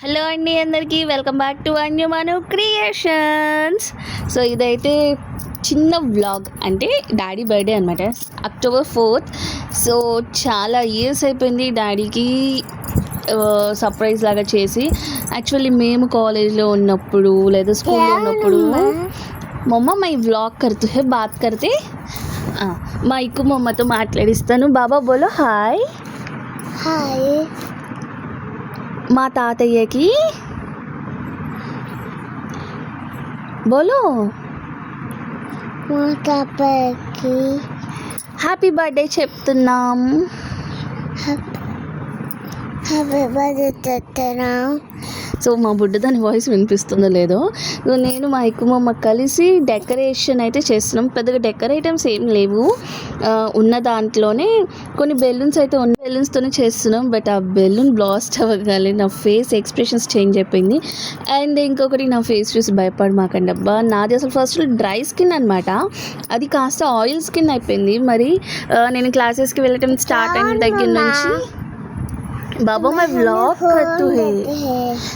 Hello అండి అందరికీ welcome back to Anyamanu creations. So ఇదైతే చిన్న వ్లాగ్ అంటే డాడీ బర్త్డే అనమాట అక్టోబర్ ఫోర్త్. సో చాలా ఇయర్స్ అయిపోయింది డాడీకి సర్ప్రైజ్ లాగా చేసి. యాక్చువల్లీ మేము కాలేజ్లో ఉన్నప్పుడు లేదా స్కూల్లో ఉన్నప్పుడు మమ్మ మై వ్లాగ్ కర్తూ హే బాత్ కర్తే మా ఇక్కు మమ్మతో మాట్లాడిస్తాను. బాబా బోలో హాయ్ హాయ్ మా తాతయ్యకి బోలో మా కప్పకి హ్యాపీ బర్త్డే చెప్తున్నాం హ్యాపీ బర్త్డే చెప్తున్నాం సో మా బుడ్డ దాని వాయిస్ వినిపిస్తుందో లేదో. సో నేను మా ఎక్కువ కలిసి డెకరేషన్ అయితే చేస్తున్నాం. పెద్దగా డెకరేటమ్స్ ఏం లేవు. ఉన్న దాంట్లోనే కొన్ని బెలూన్స్ అయితే ఉన్న బెలూన్స్తోనే చేస్తున్నాం. బట్ ఆ బెలూన్ బ్లాస్ట్ అవ్వగానే నా ఫేస్ ఎక్స్ప్రెషన్స్ చేంజ్ అయిపోయింది. అండ్ ఇంకొకటి నా ఫేస్ చూసి భయపడమాకండి అబ్బా. నాది అసలు ఫస్ట్ డ్రై స్కిన్ అనమాట అది కాస్త ఆయిల్ స్కిన్ అయిపోయింది. మరి నేను క్లాసెస్కి వెళ్ళటం స్టార్ట్ అయిన దగ్గర నుంచి బాబా మై వ్లాగ్ కర్తూ హే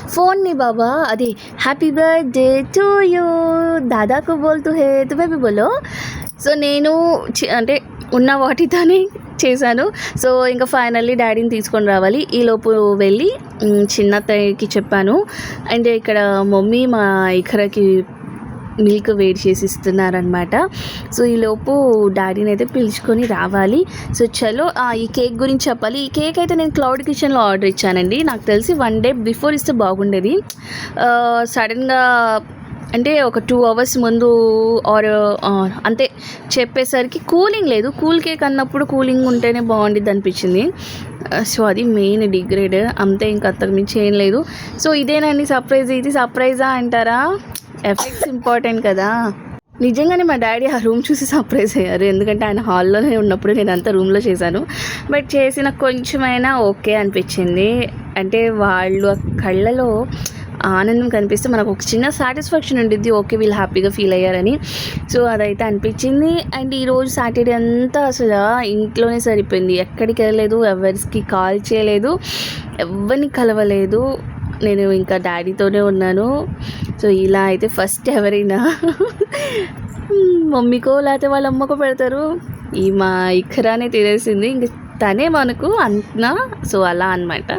फोन नहीं बाबा अरे happy birthday to you దాదాకు బోల్తూ hey తుమే B బోలో సో నేను చి- అంటే ఉన్న వాటితోనే చేశాను సో ఇంకా ఫైనల్లీ డాడీని తీసుకొని రావాలి ఈలోపు వెళ్ళి మ్, చిన్నత్తయ్యకి చెప్పాను అండ్ ఇక్కడ మమ్మీ మా ఇఖరకి మిల్క్ వేడి చేసి ఇస్తున్నారనమాట సో ఈలోపు డాడీని అయితే పిలుచుకొని రావాలి. సో చలో ఈ కేక్ గురించి చెప్పాలి. ఈ కేక్ అయితే నేను క్లౌడ్ కిచెన్లో ఆర్డర్ ఇచ్చానండి. నాకు తెలిసి వన్ డే బిఫోర్ ఇస్తే బాగుండేది. సడన్గా అంటే ఒక టూ అవర్స్ ముందు ఆర్ అంతే చెప్పేసరికి కూలింగ్ లేదు. కూల్ కేక్ అన్నప్పుడు కూలింగ్ ఉంటేనే బాగుండిద్ది అనిపించింది. సో అది మెయిన్ డిగ్రేడ్ అంతే ఇంకా అంతకు మించి ఏం లేదు. సో ఇదేనండి సర్ప్రైజ్ ఇది. సర్ప్రైజా అంటారా? ఎఫెక్ట్స్ ఇంపార్టెంట్ కదా. నిజంగానే మా డాడీ ఆ రూమ్ చూసి సర్ప్రైజ్ అయ్యారు. ఎందుకంటే ఆయన హాల్లోనే ఉన్నప్పుడు నేను అంతా రూమ్లో చేశాను. బట్ చేసిన కొంచెమైనా ఓకే అనిపించింది. అంటే వాళ్ళు ఆ కళ్ళలో ఆనందం కనిపిస్తే మనకు ఒక చిన్న సాటిస్ఫాక్షన్ ఉండిద్ది. ఓకే వీళ్ళు హ్యాపీగా ఫీల్ అయ్యారని. సో అదైతే అనిపించింది. అండ్ ఈరోజు సాటర్డే అంతా అసలు ఇంట్లోనే సరిపోయింది. ఎక్కడికి వెళ్ళలేదు ఎవరికి కాల్ చేయలేదు ఎవరిని కలవలేదు. నేను ఇంకా డాడీతోనే ఉన్నాను. సో ఇలా అయితే ఫస్ట్ ఎవరైనా మమ్మీకో లేకపోతే వాళ్ళ అమ్మకో పెడతారు. ఈ మా ఇక్కరానే తినేసింది. ఇంక తనే మనకు అంటున్నా సో అలా అన్నమాట.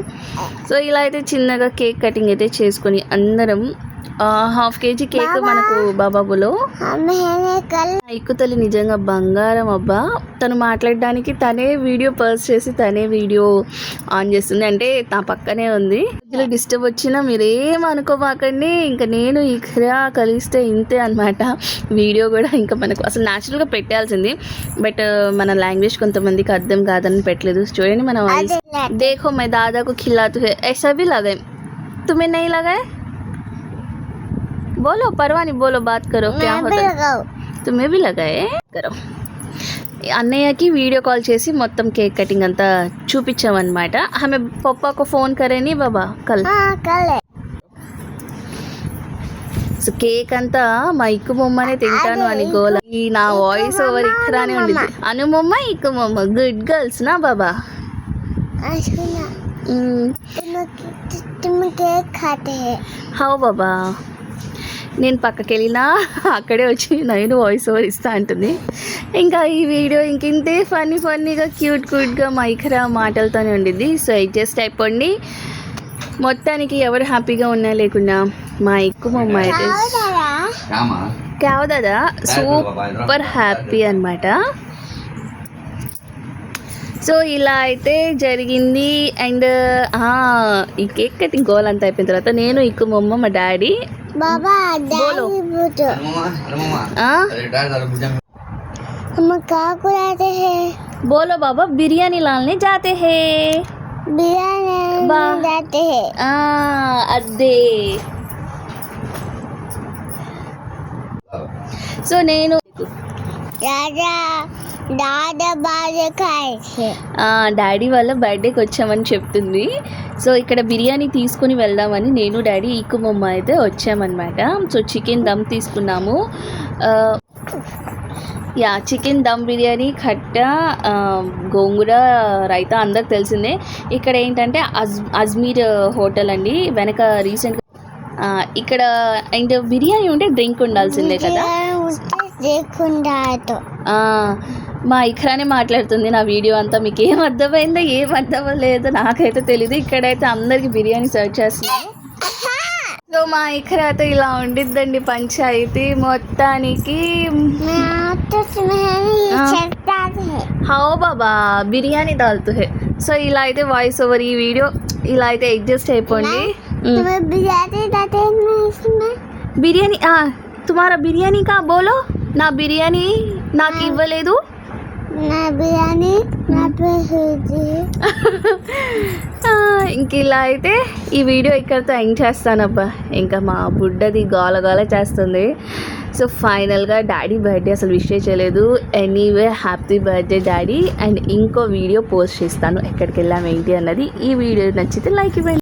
సో ఇలా అయితే చిన్నగా కేక్ కటింగ్ అయితే చేసుకొని అందరం హాఫ్ కేజీ కేక్ మనకు బాబాబులో. ఎక్కుతలి నిజంగా బంగారం అబ్బా. తను మాట్లాడడానికి తనే వీడియో పర్స్ చేసి తనే వీడియో ఆన్ చేస్తుంది. అంటే నా పక్కనే ఉంది. ఇలా డిస్టర్బ్ వచ్చినా మీరేం అనుకోమాకండి. ఇంకా నేను ఇక్కడ కలిస్తే ఇంతే అనమాట వీడియో కూడా ఇంకా మనకు అసలు న్యాచురల్గా పెట్టాల్సింది. బట్ మన లాంగ్వేజ్ కొంతమందికి అర్థం కాదని పెట్టలేదు. చూడండి మన వాయిస్. దేఖో మై దాదాకు ఖిల్లాతు హే. ఐసా లాగా లగాయి. తుమ్మే నై बोलो परवाह नहीं बोलो बात करो क्या होता है తుమ్మే भी लगाए करो అన్నయ్యకి వీడియో కాల్ చేసి మొత్తం కేక్ కటింగ్ అంతా చూపించామన్నమాట ఆమె పప్పాకు ఫోన్ కరేని బాబా కల్ కలే సో కేక్ అంతా మా ఇక్కు బొమ్మనే తింటాను అని గోల ఈ నా వాయిస్ ఓవర్ ఇక్కడానే ఉండేది అను బొమ్మ ఇక్కు బొమ్మ గుడ్ గర్ల్స్ నా బాబా सुना మ్మ్. तुम तुम केक खाते हैं హౌ బాబా నేను పక్కకి వెళ్ళినా అక్కడే వచ్చి నేను వాయిస్ ఓవర్ ఇస్తా అంటుంది. ఇంకా ఈ వీడియో ఇంక ఇంతే ఫన్నీ ఫన్నీగా క్యూట్ క్యూట్గా మైఖరా మాటలతోనే ఉండింది సో అడ్జస్ట్ అయిపోండి. మొత్తానికి ఎవరు హ్యాపీగా ఉన్నా లేకున్నా మా ఎక్కువ మా అమ్మాయి కావు దాదా సూపర్ హ్యాపీ అనమాట సో ఇలా అయితే జరిగింది. అండ్ ఈ కేక్ కటింగ్ గోల్ అంతా అయిపోయిన తర్వాత నేను ఇక్కు మా డాడీ దాని భుజం हम क्या कुलाते हैं బోలో బాబా బిర్యానీ లాల్నే జాతే హే बिरयानी बा- जाते हैं ఆ, అదే సో నేను दादा दादा बाजे खाए थे ఆ, డాడీ వాళ్ళ బర్త్డేకి వచ్చామని చెప్తుంది. సో ఇక్కడ బిర్యానీ తీసుకుని వెళ్దామని నేను డాడీ ఈకు మమ్మ అయితే వచ్చామన్నమాట. సో చికెన్ దమ్ తీసుకున్నాము. యా చికెన్ దమ్ బిర్యానీ కట్ట గోంగూర రైతా అందరికి తెలిసిందే. ఇక్కడ ఏంటంటే అజ్ అజ్మీర్ హోటల్ అండి. వెనక రీసెంట్ ఇక్కడ అండ్ బిర్యానీ ఉంటే డ్రింక్ ఉండాల్సిందే కదా. మా ఇఖరానే మాట్లాడుతుంది నా వీడియో అంతా. మీకు ఏం అర్థమైందో ఏం అర్థమవ్వలేదో నాకైతే తెలియదు ఇక్కడైతే అందరికి బిర్యానీ సర్వ్ చేస్తున్నాను. సో మా ఇక్కడైతే ఇలా ఉండిద్దండి పంచాయతీ మొత్తానికి. హౌ బాబా బిర్యానీ దాల్తు హే సో ఇలా అయితే వాయిస్ ఓవర్ ఈ వీడియో. ఇలా అయితే అడ్జస్ట్ అయిపోండి. బిర్యానీ తుమారా బిర్యానీ కా బోలో? నా బిర్యానీ నాకు ఇవ్వలేదు. బిర్యానీ నా ఇంక ఇలా అయితే ఈ వీడియో ఇక్కడితో ఎండ్ చేస్తానబ్బా. ఇంకా మా బుడ్డది గోల గోల చేస్తుంది. సో ఫైనల్గా డాడీ బర్త్డే అసలు విష్ చేయలేదు. Anyway happy birthday daddy. And ఇంకో వీడియో పోస్ట్ చేస్తాను. ఎక్కడికి వెళ్ళాం ఏంటి అన్నది ఈ వీడియో నచ్చితే లైక్ ఇవ్వండి.